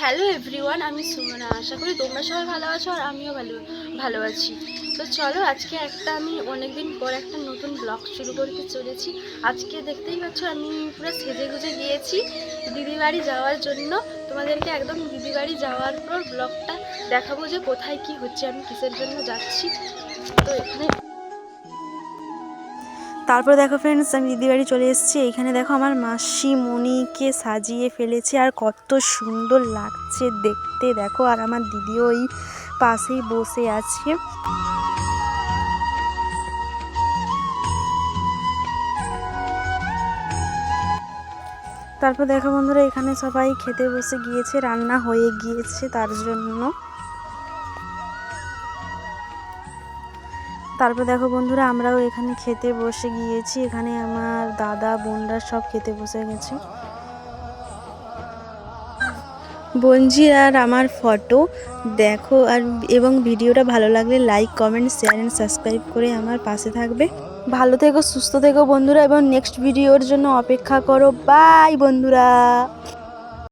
Hello everyone আমি সুমনা। আশা করি তোমরা সবাই ভালো আছো আর আমিও ভালো ভালো আছি। তো চলো আজকে একটা আমি অনেকদিন পর একটা নতুন ব্লগ শুরু করতে চলেছি। আজকে দেখতেই পাচ্ছ আমি পুরো সেজে গুজে গিয়েছি দিদি বাড়ি যাওয়ার জন্য। তোমাদেরকে একদম দিদি বাড়ি যাওয়ার পর ব্লগটা দেখাবো যে কোথায় কি হচ্ছে, আমি কিসের জন্য যাচ্ছি। তো এখানে তারপর দেখো ফ্রেন্ডস আমি দিদি বাড়ি চলে এসেছি। এখানে দেখো আমার মাসি মণিকে সাজিয়ে ফেলেছে আর কত সুন্দর লাগছে দেখতে। দেখো আর আমার দিদিও ওই পাশেই বসে আছে। তারপর দেখো বন্ধুরা, এখানে সবাই খেতে বসে গিয়েছে, রান্না হয়ে গিয়েছে তার জন্য। তারপর দেখো বন্ধুরা, আমরাও এখানে খেতে বসে গিয়েছি। এখানে আমার দাদা, বোনরা সব খেতে বসে গেছে। বঞ্জির আর আমার ফটো দেখো আর, এবং ভিডিওটা ভালো লাগলে like comment share and subscribe করে আমার পাশে থাকবে। ভালো থেকো, সুস্থ থেকো বন্ধুরা, এবং নেক্সট ভিডিওর জন্য অপেক্ষা করো। বাই বন্ধুরা।